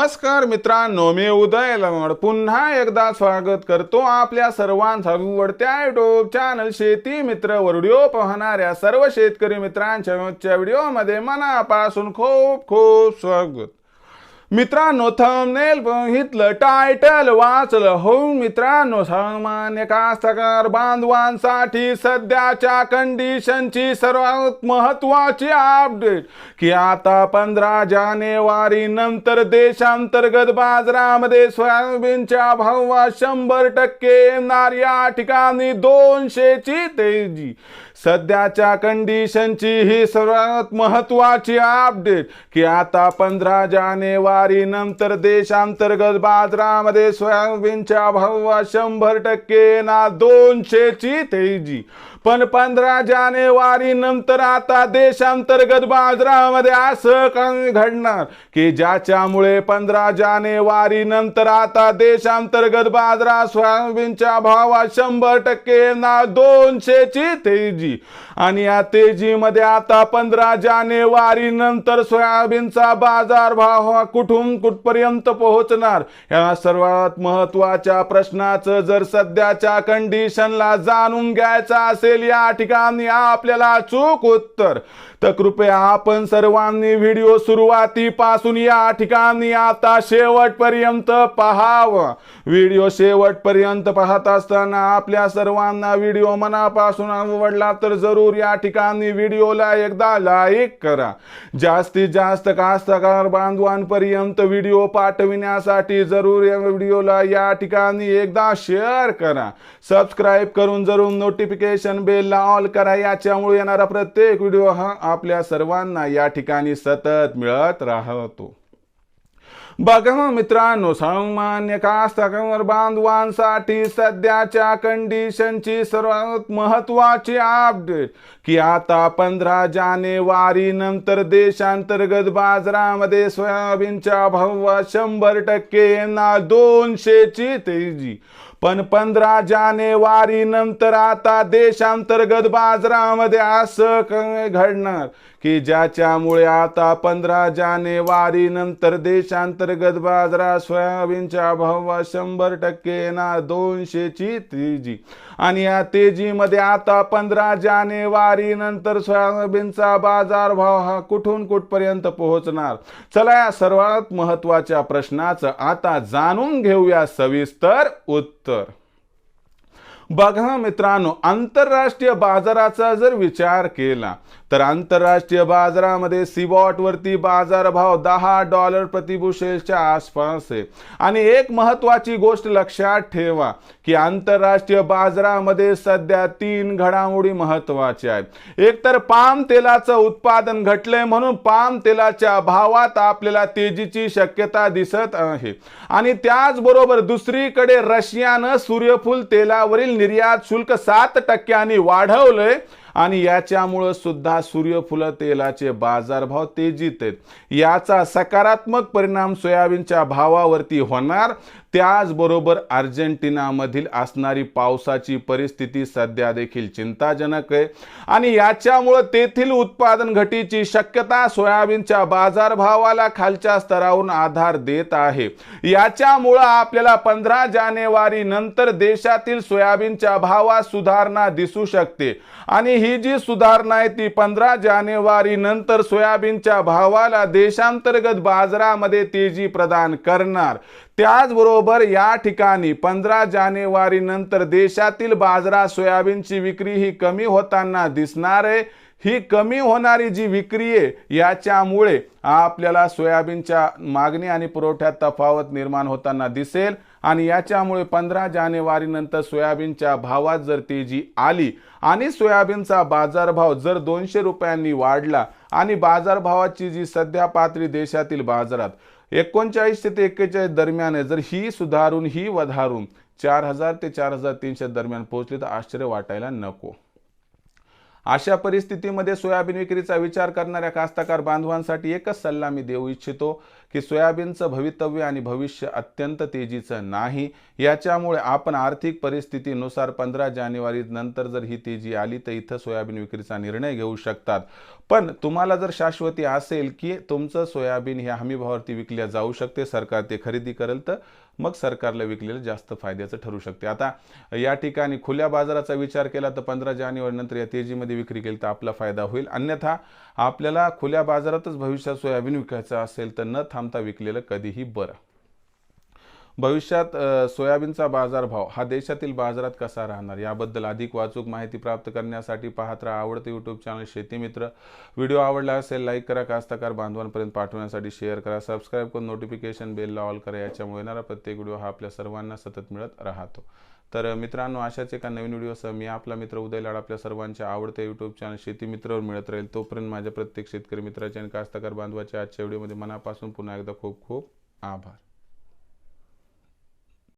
नमस्कार मित्रांनो मी उदय लवड. पुन्हा एकदा स्वागत करतो आपल्या सर्वांचा आवडत्या युट्यूब चॅनल शेती मित्र व्हिडिओ पाहणाऱ्या सर्व शेतकरी मित्रांच्या व्हिडिओमध्ये मनापासून खूप खूप स्वागत. मित्रांनो थंबनेल बघितलं टायटल वाचलं. हो मित्रांनो सामान्य कास्तकार बांधवांसाठी सध्याच्या कंडिशनची सर्वात महत्वाची अपडेट की आता पंधरा जानेवारी नंतर देशांतर्गत बाजारामध्ये सोयाबीनच्या भावात शंभर टक्के येणार. या ठिकाणी दोनशेची तेजी. सध्याच्या कंडिशनची ही सर्वात महत्वाची अपडेट की आता पंधरा जानेवारी नंतर देशांतर्गत बाजारामध्ये सोयाबीनच्या भावात शंभर टक्के ना दोनशेची तेजी. पण पंधरा जानेवारी नंतर आता देशांतर्गत बाजारामध्ये असं काही घडणार की ज्याच्यामुळे पंधरा जानेवारी नंतर आता देशांतर्गत बाजारात सोयाबीनच्या भावात शंभर टक्के येणार दोनशेची तेजी. आणि या तेजीमध्ये आता पंधरा जानेवारी नंतर सोयाबीनचा बाजार भाव हा कुठून कुठपर्यंत पोहोचणार? या सर्वात महत्त्वाच्या प्रश्नाचं जर सध्याच्या कंडिशनला जाणून घ्यायचं असेल या ठिकाणी आपल्याला चूक उत्तर. तर कृपया आपण सर्वांनी व्हिडिओ सुरुवातीपासून या ठिकाणी आता शेवटपर्यंत पहावं. व्हिडिओ शेवटपर्यंत पाहत असताना आपल्या सर्वांना व्हिडिओ मनापासून आवडला तर जरूर या ठिकाणी व्हिडिओला एकदा लाईक करा. जास्तीत जास्त कास्तकार बांधवांपर्यंत व्हिडिओ पाठविण्यासाठी जरूर या व्हिडिओला या ठिकाणी एकदा शेअर करा. सबस्क्राईब करून जरूर नोटिफिकेशन बेलला ऑल करा. याच्यामुळे येणारा प्रत्येक व्हिडिओ हा आपल्या सर्वांना या ठिकाणी सतत मिळत राहतो. बघा हो मित्रांनो सामान्य कास्तकार बांधवांसाठी सध्याच्या कंडिशनची सर्वात महत्वाची अपडेट की आता पंधरा जानेवारी नंतर देशांतर्गत बाजारामध्ये सोयाबीनच्या भाव शंभर टक्के येणार दोनशेची तेजी. पण पंधरा जानेवारी नंतर आता देशांतर्गत बाजारामध्ये असं घडणार की ज्याच्यामुळे आता पंधरा जानेवारी नंतर देशांतर्गत बाजारात सोयाबीनच्या भावा शंभर टक्के येणार दोनशेची तेजी. आणि या तेजीमध्ये आता पंधरा जानेवारी नंतर सोयाबीनचा बाजार भाव हा कुठून कुठपर्यंत पोहोचणार? चला या सर्वात महत्त्वाच्या प्रश्नाचं आता जाणून घेऊया सविस्तर उत्तर. doutor. बघा मित्रांनो आंतरराष्ट्रीय बाजाराचा जर विचार केला तर आंतरराष्ट्रीय बाजारामध्ये सिबॉटवरती बाजार बाजारभाव दहा डॉलर प्रतिबुशेलच्या आसपास आहे. आणि एक महत्वाची गोष्ट लक्षात ठेवा की आंतरराष्ट्रीय बाजारामध्ये सध्या तीन घडामोडी महत्त्वाच्या आहेत. एक तर पाम तेलाचं उत्पादन घटलंय म्हणून पाम तेलाच्या भावात आपल्याला तेजीची शक्यता दिसत आहे. आणि त्याचबरोबर दुसरीकडे रशियानं सूर्यफूल तेलावरील निर्यात शुल्क सात टक्क्यांनी वाढवलंय. आणि याच्यामुळं सुद्धा सूर्यफूल तेलाचे बाजारभाव तेजीत आहेत. याचा सकारात्मक परिणाम सोयाबीनच्या भावावरती होणार. त्याचबरोबर अर्जेंटिनामधील असणारी पावसाची परिस्थिती सध्या देखील चिंताजनक आहे. आणि याच्यामुळं तेथील उत्पादन घटीची शक्यता सोयाबीनच्या बाजारभावाला खालच्या स्तरावरून आधार देत आहे. याच्यामुळं आपल्याला पंधरा जानेवारी नंतर देशातील सोयाबीनच्या भावात सुधारणा दिसू शकते. आणि ही जी सुधारणा आहे ती पंधरा जानेवारी नंतर सोयाबीनच्या भावाला देशांतर्गत बाजारामध्ये तेजी प्रदान करणार. त्याचबरोबर या ठिकाणी पंधरा जानेवारी नंतर देशातील बाजारात सोयाबीनची विक्री ही कमी होताना दिसणार आहे. ही कमी होणारी जी विक्री आहे याच्यामुळे आपल्याला सोयाबीनच्या मागणी आणि पुरवठ्यात तफावत निर्माण होताना दिसेल. आणि याच्यामुळे पंधरा जानेवारीनंतर सोयाबीनच्या भावात जर तेजी आली आणि सोयाबीनचा बाजारभाव जर दोनशे रुपयांनी वाढला आणि बाजारभावाची जी सध्या पातळी देशातील बाजारात एकोणचाळीस ते एक्केचाळीस दरम्यान आहे जर ही सुधारून ही वधारून चार हजार ते चार हजार तीनशे दरम्यान पोहोचली तर आश्चर्य वाटायला नको. अशा परिस्थितीमध्ये सोयाबीन विक्रीचा विचार करणाऱ्या कास्तकार बांधवांसाठी एकच सल्ला मी देऊ इच्छितो की सोयाबीनचं भवितव्य आणि भविष्य अत्यंत तेजीचं नाही. याच्यामुळे आपण आर्थिक परिस्थितीनुसार पंधरा जानेवारी नंतर जर ही तेजी आली तर इथं सोयाबीन विक्रीचा निर्णय घेऊ शकतात. पण तुम्हाला जर शाश्वती असेल की तुमचं सोयाबीन ह्या हमीभावावरती विकल्या जाऊ शकते सरकार ते खरेदी करेल तर मग सरकारला विकलेलं जास्त फायद्याचं ठरू शकते. आता या ठिकाणी खुल्या बाजाराचा विचार केला तर पंधरा जानेवारीनंतर या तेजीमध्ये विक्री केली तर आपला फायदा होईल. अन्यथा आपल्याला खुल्या बाजारातच भविष्यात सोयाबीन विकायचं असेल तर न थांबता विकलेलं कधीही बरं. भविष्यात सोयाबीनचा बाजारभाव हा देशातील बाजारात कसा राहणार? याबद्दल अधिक वाचूक माहिती प्राप्त करण्यासाठी पाहत राहा आवडते यूट्यूब चॅनल शेतीमित्र व्हिडिओ आवडला असेल लाईक करा. कास्तकार बांधवांपर्यंत पाठवण्यासाठी शेअर करा. सबस्क्राईब करून नोटिफिकेशन बेलला ऑल करा. याच्यामुळे येणारा प्रत्येक व्हिडिओ हा आपल्या सर्वांना सतत मिळत राहतो. तर मित्रांनो अशाच एका नवीन व्हिडिओसह मी आपला मित्र उदय लाड आपल्या सर्वांच्या आवडत्या यूट्यूब चॅनल शेतीमित्रावर मिळत राहील. तोपर्यंत माझ्या प्रत्येक शेतकरी मित्राचे आणि कास्तकार बांधवाच्या आजच्या व्हिडिओमध्ये मनापासून पुन्हा एकदा खूप खूप आभार.